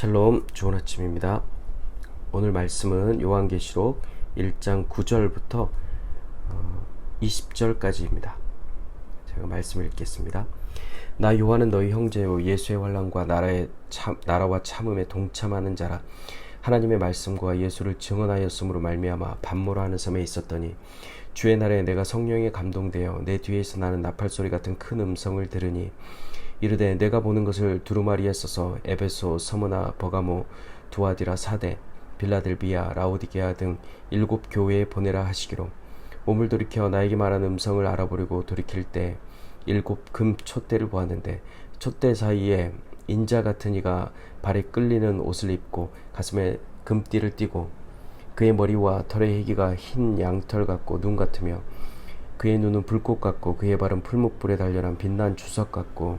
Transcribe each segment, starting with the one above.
샬롬 좋은 아침입니다. 오늘 말씀은 요한계시록 1장 9절부터 20절까지입니다. 제가 말씀을 읽겠습니다. 나 요한은 너희 형제요 예수의 환란과 나라의 참, 나라와 참음에 동참하는 자라 하나님의 말씀과 예수를 증언하였으므로 말미암아 반모라는 섬에 있었더니 주의 날에 내가 성령에 감동되어 내 뒤에서 나는 나팔 소리 같은 큰 음성을 들으니 이르되 내가 보는 것을 두루마리에 써서 에베소, 서머나, 버가모, 두아디라, 사대, 빌라델비아, 라오디게아 등 일곱 교회에 보내라 하시기로. 몸을 돌이켜 나에게 말한 음성을 알아보려고 돌이킬 때 일곱 금 촛대를 보았는데 촛대 사이에 인자 같은 이가 발에 끌리는 옷을 입고 가슴에 금띠를 띠고 그의 머리와 털의 희기가 흰 양털 같고 눈 같으며 그의 눈은 불꽃 같고 그의 발은 풀목불에 달려난 빛난 주석 같고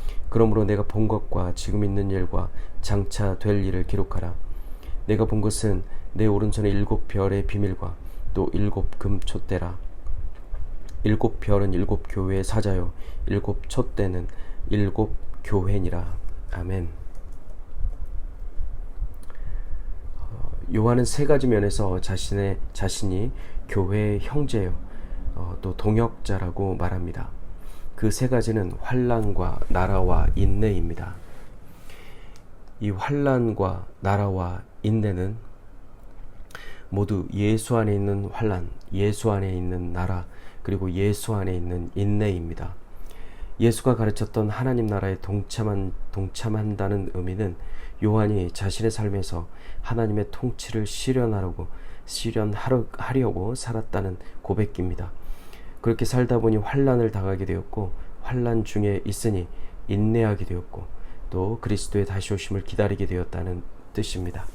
그러므로 내가 본 것과 지금 있는 일과 장차 될 일을 기록하라. 내가 본 것은 내 오른손에 일곱 별의 비밀과 또 일곱 금 촛대라. 일곱 별은 일곱 교회의 사자요. 일곱 촛대는 일곱 교회니라. 아멘. 어, 요한은 세 가지 면에서 자신의 자신이 교회의 형제요, 어, 또 동역자라고 말합니다. 그 세 가지는 환란과 나라와 인내입니다. 이 환란과 나라와 인내는 모두 예수 안에 있는 환란, 예수 안에 있는 나라, 그리고 예수 안에 있는 인내입니다. 예수가 가르쳤던 하나님 나라에 동참한, 동참한다는 의미는 요한이 자신의 삶에서 하나님의 통치를 실현하려고, 실현하려고 살았다는 고백입니다. 그렇게 살다 보니 환란을 당하게 되었고 환란 중에 있으니 인내하게 되었고 또 그리스도의 다시 오심을 기다리게 되었다는 뜻입니다.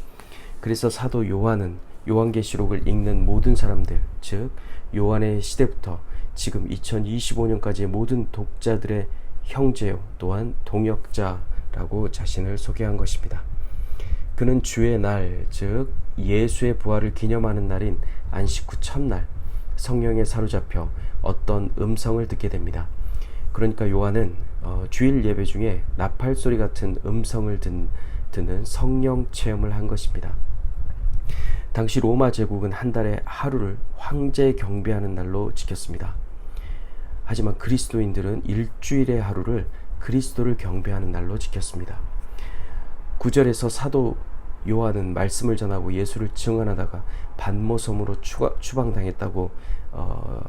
그래서 사도 요한은 요한계시록을 읽는 모든 사람들, 즉 요한의 시대부터 지금 2025년까지의 모든 독자들의 형제요 또한 동역자라고 자신을 소개한 것입니다. 그는 주의 날, 즉 예수의 부활을 기념하는 날인 안식 후 첫날 성령에 사로잡혀 어떤 음성을 듣게 됩니다. 그러니까 요한은 어, 주일 예배 중에 나팔 소리 같은 음성을 듣, 듣는 성령 체험을 한 것입니다. 당시 로마 제국은 한 달에 하루를 황제 경배하는 날로 지켰습니다. 하지만 그리스도인들은 일주일의 하루를 그리스도를 경배하는 날로 지켰습니다. 구절에서 사도 요한은 말씀을 전하고 예수를 증언하다가 반모섬으로 추방당했다고 어,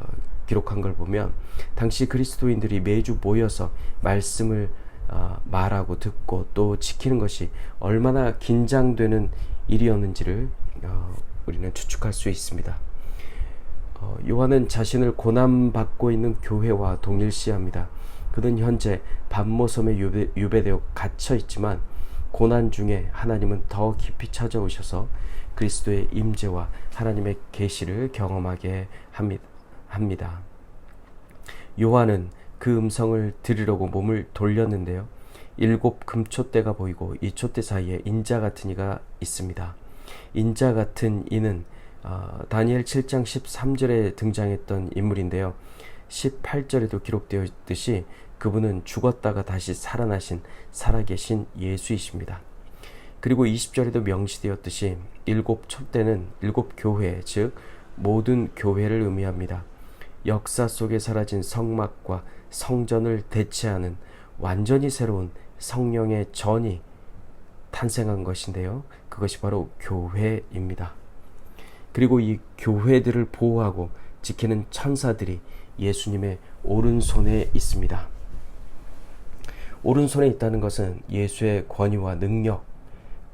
기록한 걸 보면 당시 그리스도인들이 매주 모여서 말씀을 어, 말하고 듣고 또 지키는 것이 얼마나 긴장되는 일이었는지를 어, 우리는 추측할 수 있습니다. 어, 요한은 자신을 고난받고 있는 교회와 동일시합니다. 그는 현재 반모섬에 유배, 유배되어 갇혀 있지만 고난 중에 하나님은 더 깊이 찾아오셔서 그리스도의 임재와 하나님의 계시를 경험하게 합니다. 요한은 그 음성을 들으려고 몸을 돌렸는데요. 일곱 금촛대가 보이고 이 촛대 사이에 인자 같은 이가 있습니다. 인자 같은 이는 어, 다니엘 7장 13절에 등장했던 인물인데요. 18절에도 기록되어 있듯이 그분은 죽었다가 다시 살아나신 살아계신 예수이십니다. 그리고 20절에도 명시되었듯이 일곱 촛대는 일곱 교회, 즉 모든 교회를 의미합니다. 역사 속에 사라진 성막과 성전을 대체하는 완전히 새로운 성령의 전이 탄생한 것인데요. 그것이 바로 교회입니다. 그리고 이 교회들을 보호하고 지키는 천사들이 예수님의 오른손에 있습니다. 오른손에 있다는 것은 예수의 권위와 능력,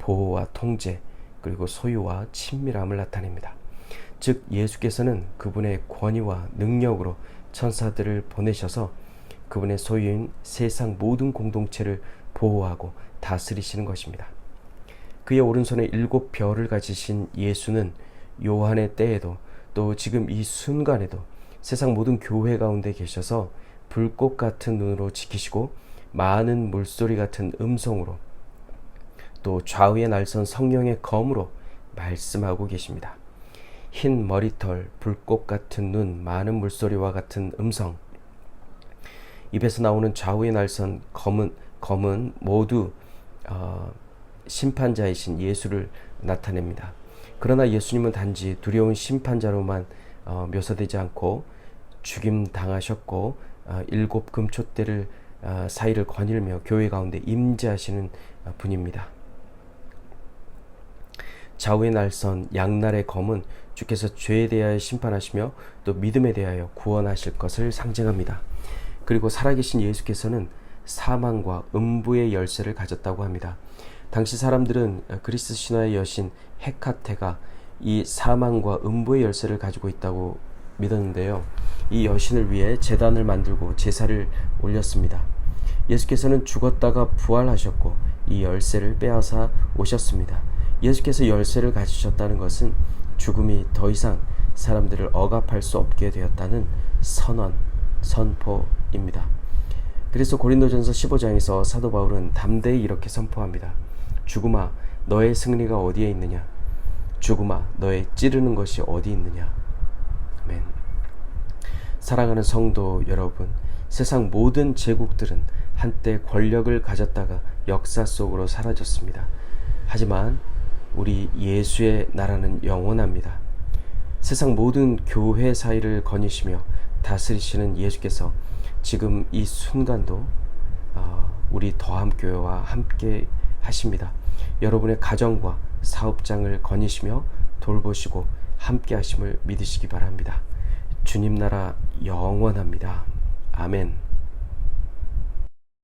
보호와 통제, 그리고 소유와 친밀함을 나타냅니다. 즉, 예수께서는 그분의 권위와 능력으로 천사들을 보내셔서 그분의 소유인 세상 모든 공동체를 보호하고 다스리시는 것입니다. 그의 오른손에 일곱 별을 가지신 예수는 요한의 때에도 또 지금 이 순간에도 세상 모든 교회 가운데 계셔서 불꽃 같은 눈으로 지키시고 많은 물소리 같은 음성으로 또 좌우에 날선 성령의 검으로 말씀하고 계십니다. 흰 머리털, 불꽃 같은 눈, 많은 물소리와 같은 음성. 입에서 나오는 좌우에 날선 검은 검은 모두 어, 심판자이신 예수를 나타냅니다. 그러나 예수님은 단지 두려운 심판자로만 어, 묘사되지 않고 죽임 당하셨고 어, 일곱 금초대를 어, 사이를 거닐며 교회 가운데 임재하시는 어, 분입니다. 좌우에 날선 양날의 검은 주께서 죄에 대하여 심판하시며 또 믿음에 대하여 구원하실 것을 상징합니다. 그리고 살아계신 예수께서는 사망과 음부의 열쇠를 가졌다고 합니다. 당시 사람들은 그리스 신화의 여신 헤카테가 이 사망과 음부의 열쇠를 가지고 있다고 믿었는데요. 이 여신을 위해 제단을 만들고 제사를 올렸습니다. 예수께서는 죽었다가 부활하셨고 이 열쇠를 빼앗아 오셨습니다. 예수께서 열쇠를 가지셨다는 것은 죽음이 더 이상 사람들을 억압할 수 없게 되었다는 선언, 선포입니다. 그래서 고린도전서 15장에서 사도 바울은 담대히 이렇게 선포합니다. 죽음아, 너의 승리가 어디에 있느냐? 죽음아, 너의 찌르는 것이 어디 있느냐? 아멘. 사랑하는 성도 여러분, 세상 모든 제국들은 한때 권력을 가졌다가 역사 속으로 사라졌습니다. 하지만 우리 예수의 나라는 영원합니다. 세상 모든 교회 사이를 거니시며 다스리시는 예수께서 지금 이 순간도 어, 우리 더함교회와 함께 하십니다. 여러분의 가정과 사업장을 거니시며 돌보시고 함께 하심을 믿으시기 바랍니다. 주님 나라 영원합니다. 아멘.